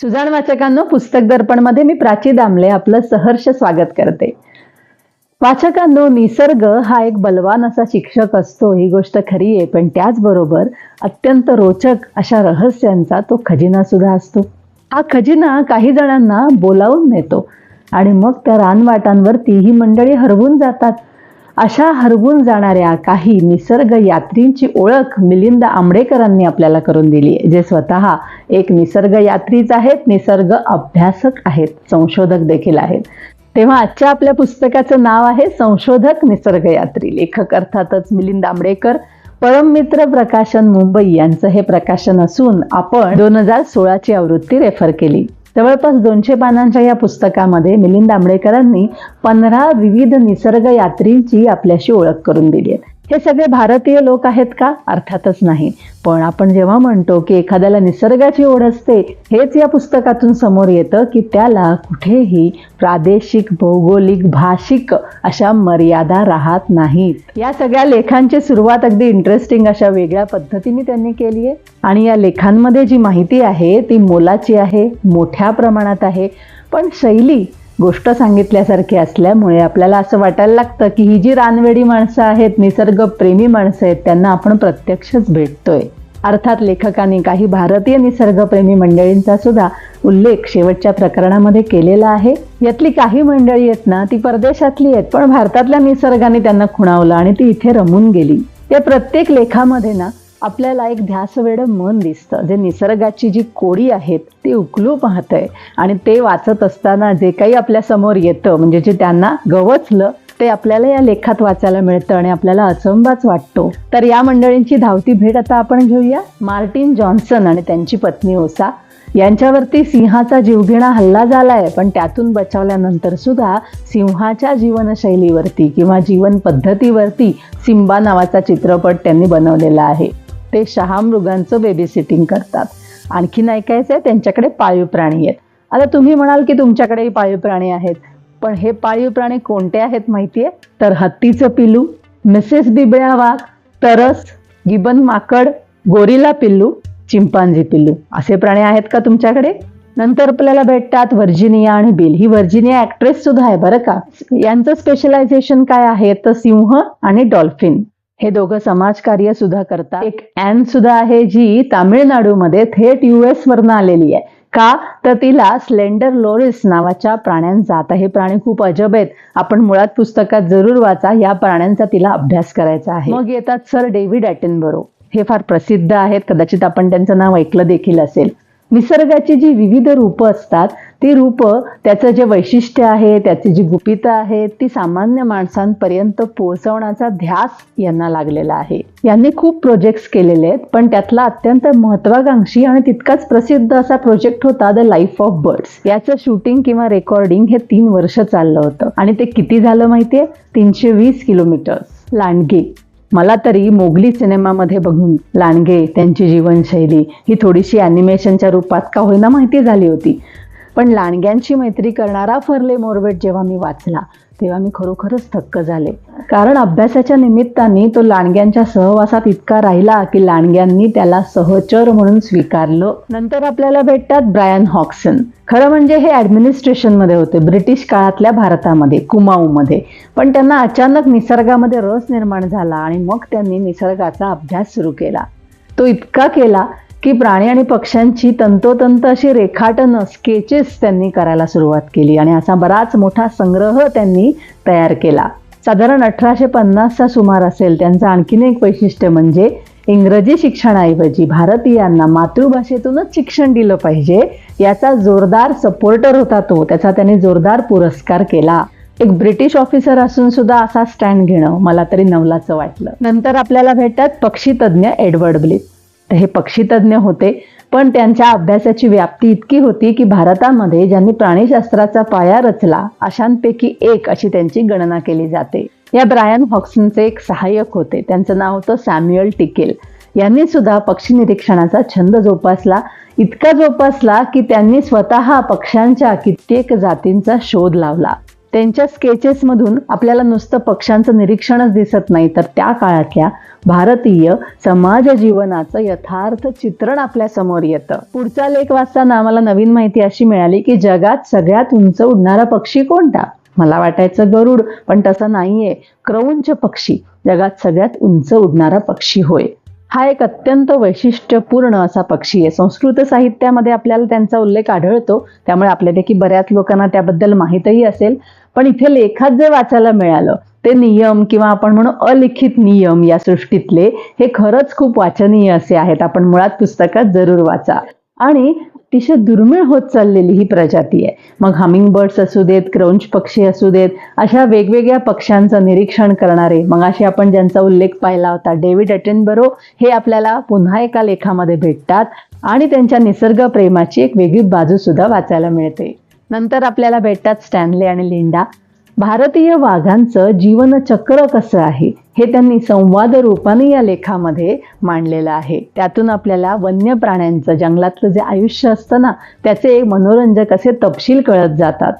सुजाण वाचकांनो पुस्तक दर्पणमध्ये मी प्राची दामले आपलं सहर्ष स्वागत करते. वाचकांनो निसर्ग हा एक बलवान असा शिक्षक असतो ही गोष्ट खरी आहे पण त्याचबरोबर अत्यंत रोचक अशा रहस्यांचा तो खजिना सुद्धा असतो. हा खजिना काही जणांना बोलावून नेतो आणि मग त्या रानवाटांवरती ही मंडळी हरवून जातात. अशा हरवून जाणाऱ्या काही निसर्ग यात्रींची ओळख मिलिंद आंबडेकरांनी आपल्याला करून दिली आहे जे स्वतः एक निसर्ग यात्रीच आहेत निसर्ग अभ्यासक आहेत संशोधक देखील आहेत. तेव्हा आजच्या आपल्या पुस्तकाचं नाव आहे संशोधक निसर्ग यात्री. लेखक अर्थातच मिलिंद आंबडेकर परममित्र प्रकाशन मुंबई यांचं हे प्रकाशन असून आपण दोन हजार सोळाची आवृत्ती रेफर केली. जवळपास दोनशे पानांच्या या पुस्तकामध्ये मिलिंद आंबळेकरांनी पंधरा विविध निसर्ग यात्रींची आपल्याशी ओळख करून दिली आहे. हे सगळे भारतीय लोक आहेत का? अर्थातच नाही. पण आपण जेव्हा म्हणतो की एखाद्याला निसर्गाची ओढ असते हेच या पुस्तकातून समोर येतं की त्याला कुठेही प्रादेशिक भौगोलिक भाषिक अशा मर्यादा राहत नाहीत. या सगळ्या लेखांची सुरुवात अगदी इंटरेस्टिंग अशा वेगळ्या पद्धतीने त्यांनी केली आहे. आणि या लेखांमध्ये जी माहिती आहे ती मोलाची आहे मोठ्या प्रमाणात आहे. पण शैली गोष्ट सांगितल्यासारखी असल्यामुळे आपल्याला असं वाटायला लागतं की ही जी रानवेडी माणसं आहेत निसर्गप्रेमी माणसं आहेत त्यांना आपण प्रत्यक्षच भेटतोय. अर्थात लेखकांनी काही भारतीय निसर्गप्रेमी मंडळींचा सुद्धा उल्लेख शेवटच्या प्रकरणामध्ये केलेला आहे. यातली काही मंडळी आहेत ना ती परदेशातली आहेत पण भारतातल्या निसर्गाने त्यांना खुणावलं आणि ती इथे रमून गेली. या प्रत्येक लेखामध्ये ना आपल्याला एक ध्यासवेड मन दिसतं. जे निसर्गाची जी कोडी आहेत ती उकलू पाहतंय. आणि ते वाचत असताना जे काही आपल्यासमोर येतं म्हणजे जे त्यांना गवचलं ते आपल्याला या लेखात वाचायला मिळतं आणि आपल्याला अचंबाच वाटतो. तर या मंडळींची धावती भेट आता आपण घेऊया. मार्टिन जॉन्सन आणि त्यांची पत्नी ओसा. यांच्यावरती सिंहाचा जीवघेणा हल्ला झालाय पण त्यातून बचावल्यानंतर सुद्धा सिंहाच्या जीवनशैलीवरती किंवा जीवन पद्धतीवरती सिम्बा नावाचा चित्रपट त्यांनी बनवलेला आहे. ते शहा मृगांचं बेबी सिटिंग करतात. आणखीन ऐकायचं आहे त्यांच्याकडे पाळीव प्राणी आहेत. आता तुम्ही म्हणाल की तुमच्याकडेही पाळीव प्राणी आहेत. पण हे पाळीव प्राणी कोणते आहेत माहितीये? तर हत्तीचं पिलू मिसेस बिबळ्या वाघ तरस गिबन माकड गोरिला पिल्लू चिंपांझी पिल्लू. असे प्राणी आहेत का तुमच्याकडे? नंतर आपल्याला भेटतात व्हर्जिनिया आणि बिल. ही व्हर्जिनिया ऍक्ट्रेस सुद्धा आहे बरं का? यांचं स्पेशलायझेशन काय आहे? तर सिंह आणि डॉल्फिन हे दोघं समाजकार्य सुद्धा करतात. एक ॲन सुद्धा आहे जी तामिळनाडूमध्ये थेट युएस वरनं आलेली आहे. का? तर तिला स्लेंडर लोरिस नावाच्या प्राण्यांचा आता हे प्राणी खूप अजब आहेत. आपण मुळात पुस्तकात जरूर वाचा. या प्राण्यांचा तिला अभ्यास करायचा आहे. मग येतात सर डेव्हिड ॲटेनबरो हे फार प्रसिद्ध आहेत. कदाचित आपण त्यांचं नाव ऐकलं देखील असेल. निसर्गाची जी विविध रूपं असतात ती रूपं त्याचं जे वैशिष्ट्य आहे त्याची जी गुपितं आहेत ती सामान्य माणसांपर्यंत पोहोचवण्याचा ध्यास यांना लागलेला आहे. यांनी खूप प्रोजेक्ट्स केलेले आहेत पण त्यातला अत्यंत महत्वाकांक्षी आणि तितकाच प्रसिद्ध असा प्रोजेक्ट होता द लाईफ ऑफ बर्ड्स याचं शूटिंग किंवा रेकॉर्डिंग हे तीन वर्ष चाललं होतं. आणि ते किती झालं माहितीये? तीनशे वीस किलोमीटर लांडगे. मला तरी मोगली सिनेमामध्ये बघून लांडगे त्यांची जीवनशैली ही थोडीशी ॲनिमेशनच्या रूपात का होईना माहिती झाली होती. पण लांडग्यांची मैत्री करणारा फरले मोरबेट जेव्हा मी वाचला तेव्हा मी खरोखरच थक्क झाले. कारण अभ्यासाच्या निमित्ताने तो लांडग्यांच्या सहवासात इतका राहिला की लांडग्यांनी त्याला सहचर म्हणून स्वीकारलं. नंतर आपल्याला भेटतात ब्रायन हॉक्सन. खरं म्हणजे हे ॲडमिनिस्ट्रेशनमध्ये होते ब्रिटिश काळातल्या भारतामध्ये कुमाऊमध्ये. पण त्यांना अचानक निसर्गामध्ये रस निर्माण झाला आणि मग त्यांनी निसर्गाचा अभ्यास सुरू केला. तो इतका केला की प्राणी आणि पक्ष्यांची तंतोतंत अशी रेखाटनं स्केचेस त्यांनी करायला सुरुवात केली आणि असा बराच मोठा संग्रह त्यांनी तयार केला. साधारण अठराशे पन्नासचा सुमार असेल. त्यांचं आणखीन एक वैशिष्ट्य म्हणजे इंग्रजी शिक्षणाऐवजी भारतीयांना मातृभाषेतूनच शिक्षण दिलं पाहिजे. याचा जोरदार सपोर्टर होता तो. त्याचा त्यांनी जोरदार पुरस्कार केला. एक ब्रिटिश ऑफिसर असून सुद्धा असा स्टँड घेणं मला तरी नवलाचं वाटलं. नंतर आपल्याला भेटतात पक्षीतज्ञ एडवर्ड ब्लिथ हे पक्षीतज्ञ होते पण त्यांच्या अभ्यासाची व्याप्ती इतकी होती की भारतामध्ये ज्यांनी प्राणीशास्त्राचा पाया रचला अशांपैकी एक अशी त्यांची गणना केली जाते. या ब्रायन हॉक्सनचे एक सहाय्यक होते. त्यांचं नाव होतं सॅम्युअल टिकेल. यांनी सुद्धा पक्षी निरीक्षणाचा छंद जोपासला. इतका जोपासला की त्यांनी स्वतः पक्ष्यांच्या कित्येक जातींचा शोध लावला. त्यांच्या स्केचेसमधून आपल्याला नुसतं पक्ष्यांचं निरीक्षणच दिसत नाही. तर त्या काळातल्या भारतीय समाज जीवनाचं यथार्थ चित्रण आपल्यासमोर येतं. पुढचा लेख वाचताना आम्हाला नवीन माहिती अशी मिळाली की जगात सगळ्यात उंच उडणारा पक्षी कोणता? मला वाटायचं गरुड पण तसं नाहीये. क्रौंच पक्षी. जगात सगळ्यात उंच उडणारा पक्षी होय. हा एक अत्यंत वैशिष्ट्यपूर्ण असा पक्षी आहे. संस्कृत साहित्यामध्ये आपल्याला त्यांचा उल्लेख आढळतो. त्यामुळे आपल्यापैकी बऱ्याच लोकांना त्याबद्दल माहीतही असेल. पण इथे लेखात जे वाचायला मिळालं ते नियम किंवा आपण म्हणू अलिखित नियम या सृष्टीतले हे खरंच खूप वाचनीय असे आहेत. आपण मुळात पुस्तकात जरूर वाचा. आणि अतिशय दुर्मिळ होत चाललेली ही प्रजाती आहे. मग हमिंग बर्ड्स असू देत क्रौंच पक्षी असू देत अशा वेगवेगळ्या पक्ष्यांचं निरीक्षण करणारे मग अशी आपण ज्यांचा उल्लेख पाहिला होता डेव्हिड अटेनबरो हे आपल्याला पुन्हा एका लेखामध्ये भेटतात आणि त्यांच्या निसर्ग प्रेमाची एक वेगळी बाजू सुद्धा वाचायला मिळते. नंतर आपल्याला भेटतात स्टॅनले आणि लिंडा. भारतीय वाघांचं जीवनचक्र कसं आहे? हे त्यांनी संवाद रूपाने या लेखामध्ये मांडलेलं आहे. त्यातून आपल्याला वन्य प्राण्यांचं जंगलातलं जे आयुष्य असतं ना त्याचे एक मनोरंजक असे तपशील कळत जातात.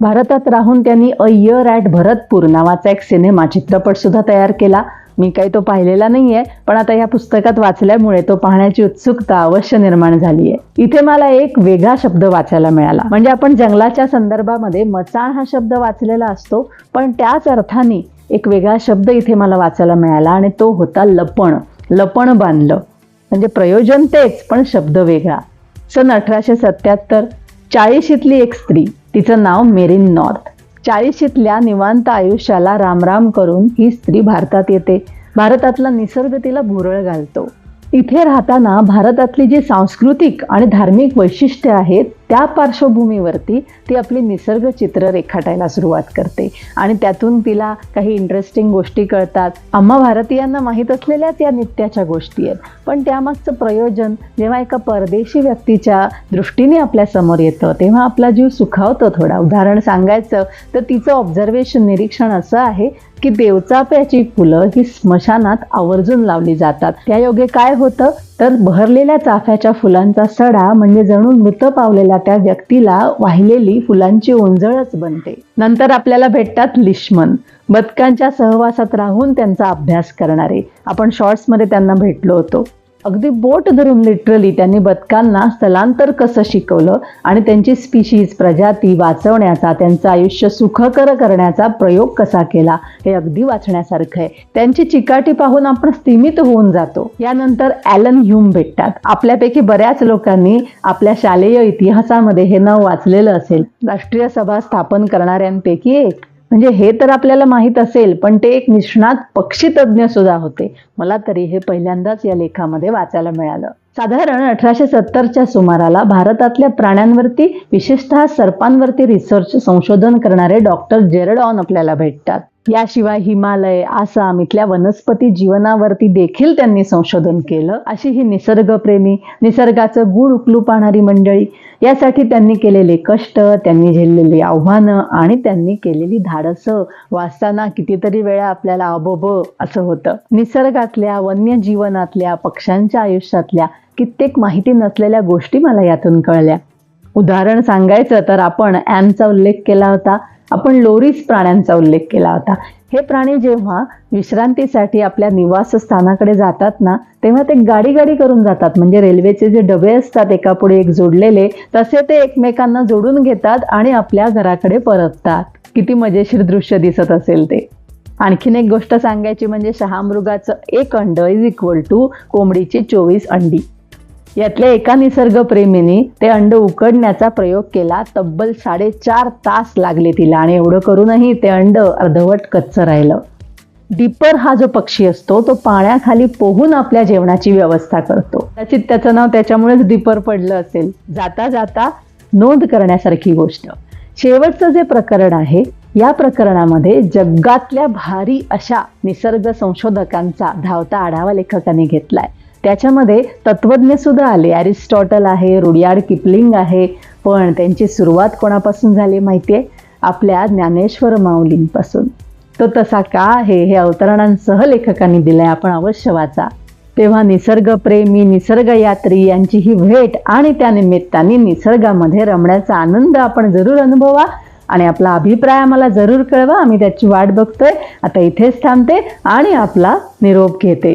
भारतात राहून त्यांनी अ इयर ॲट भरतपूर नावाचा एक सिनेमा चित्रपटसुद्धा तयार केला. मी काही तो पाहिलेला नाहीये पण आता या पुस्तकात वाचल्यामुळे तो पाहण्याची उत्सुकता अवश्य निर्माण झाली आहे इथे मला एक वेगळा शब्द वाचायला मिळाला. म्हणजे आपण जंगलाच्या संदर्भामध्ये मचाण हा शब्द वाचलेला असतो पण त्याच अर्थाने एक वेगळा शब्द इथे मला वाचायला मिळाला आणि तो होता लपण. लपण बांधलं. म्हणजे प्रयोजन तेच पण शब्द वेगळा. सन अठराशे सत्याहत्तर चाळीशीतली एक स्त्री तिचं नाव मेरिन नॉर्थ. चाळीशीतल्या निवांत आयुष्याला रामराम करून ही स्त्री भारतात येते. भारतातला निसर्ग तिला भुरळ घालतो. इथे राहताना भारतातली जी सांस्कृतिक आणि धार्मिक वैशिष्ट्य आहेत त्या पार्श्वभूमीवरती ती आपली निसर्ग चित्र रेखाटायला सुरुवात करते. आणि त्यातून तिला काही इंटरेस्टिंग गोष्टी कळतात. आम्हा भारतीयांना माहीत असलेल्याच या नित्याच्या गोष्टी आहेत. पण त्यामागचं प्रयोजन जेव्हा एका परदेशी व्यक्तीच्या दृष्टीने आपल्यासमोर येतं तेव्हा आपला जीव सुखावतो थोडा. उदाहरण सांगायचं तर तिचं ऑब्झर्वेशन निरीक्षण असं आहे की देवचाफ्याची फुलं ही स्मशानात आवर्जून लावली जातात. त्या योगे काय होतं? तर बहरलेल्या चाफ्याच्या फुलांचा सडा म्हणजे जणू मृत पावलेल्या त्या व्यक्तीला वाहिलेली फुलांची ओंजळच बनते. नंतर आपल्याला भेटतात लिश्मन. बदकांच्या सहवासात राहून त्यांचा अभ्यास करणारे. आपण शॉर्ट्समध्ये त्यांना भेटलो होतो. अगदी बोट धरून लिटरली त्यांनी बदकांना स्थलांतर कसं शिकवलं आणि त्यांची स्पीशीज प्रजाती वाचवण्याचा त्यांचं आयुष्य सुखकर करण्याचा प्रयोग कसा केला हे अगदी वाचण्यासारखं आहे. त्यांची चिकाटी पाहून आपण स्थिमित होऊन जातो. यानंतर ॲलन ह्यूम भेटतात. आपल्यापैकी बऱ्याच लोकांनी आपल्या शालेय इतिहासामध्ये हे नाव वाचलेलं असेल. राष्ट्रीय सभा स्थापन करणाऱ्यांपैकी एक. म्हणजे हे तर आपल्याला माहीत असेल पण ते एक निष्णात पक्षीतज्ञ सुद्धा होते. मला तरी हे पहिल्यांदाच या लेखामध्ये वाचायला मिळालं. साधारण अठराशे सत्तरच्या सुमाराला भारतातल्या प्राण्यांवरती विशेषतः सर्पांवरती रिसर्च संशोधन करणारे डॉक्टर जेरडॉन आपल्याला भेटतात. याशिवाय हिमालय आसाम इथल्या वनस्पती जीवनावरती देखील त्यांनी संशोधन केलं. अशी ही निसर्गप्रेमी निसर्गाचं गुड उकलू पाहणारी मंडळी यासाठी त्यांनी केलेले कष्ट त्यांनी झेललेली आव्हानं आणि त्यांनी केलेली धाडसं. वाचताना कितीतरी वेळा आपल्याला अबोब असं होतं. निसर्गातल्या वन्यजीवनातल्या पक्ष्यांच्या आयुष्यातल्या कित्येक माहिती नसलेल्या गोष्टी मला यातून कळल्या. उदाहरण सांगायचं तर आपण ॲमचा उल्लेख केला होता. आपण लोरीस प्राण्यांचा उल्लेख केला होता. हे प्राणी जेव्हा विश्रांतीसाठी आपल्या निवासस्थानाकडे जातात ना तेव्हा ते गाडी गाडी करून जातात. म्हणजे रेल्वेचे जे डबे असतात एकापुढे एक जोडलेले तसे ते एकमेकांना जोडून घेतात आणि आपल्या घराकडे परततात. किती मजेशीर दृश्य दिसत असेल ते. आणखीन एक गोष्ट सांगायची म्हणजे शहामृगाचं एक अंड इज इक्वल टू कोंबडीची चोवीस अंडी. यातल्या एका निसर्गप्रेमीने ते अंड उकडण्याचा प्रयोग केला. तब्बल साडेचार तास लागले तिला आणि एवढं करूनही ते अंड अर्धवट कच्चं राहिलं. डिपर हा जो पक्षी असतो तो पाण्याखाली पोहून आपल्या जेवणाची व्यवस्था करतो. कदाचित त्याचं नाव त्याच्यामुळेच डिपर पडलं असेल. जाता जाता नोंद करण्यासारखी गोष्ट. शेवटचं जे प्रकरण आहे या प्रकरणामध्ये जगातल्या भारी अशा निसर्ग संशोधकांचा धावता आढावा लेखकाने घेतलाय. त्याच्यामध्ये तत्वज्ञसुद्धा आले. ॲरिस्टॉटल आहे रुडियार्ड किपलिंग आहे पण त्यांची सुरुवात कोणापासून झाली माहिती आहे आपल्या ज्ञानेश्वर माऊलींपासून. तो तसा का आहे हे अवतरणांसह लेखकांनी दिलं आहे आपण अवश्य वाचा. तेव्हा निसर्गप्रेमी निसर्गयात्री यांची ही भेट आणि त्या निमित्ताने निसर्गामध्ये रमण्याचा आनंद आपण जरूर अनुभवा आणि आपला अभिप्राय आम्हाला जरूर कळवा. आम्ही त्याची वाट बघतोय. आता इथेच थांबते आणि आपला निरोप घेते.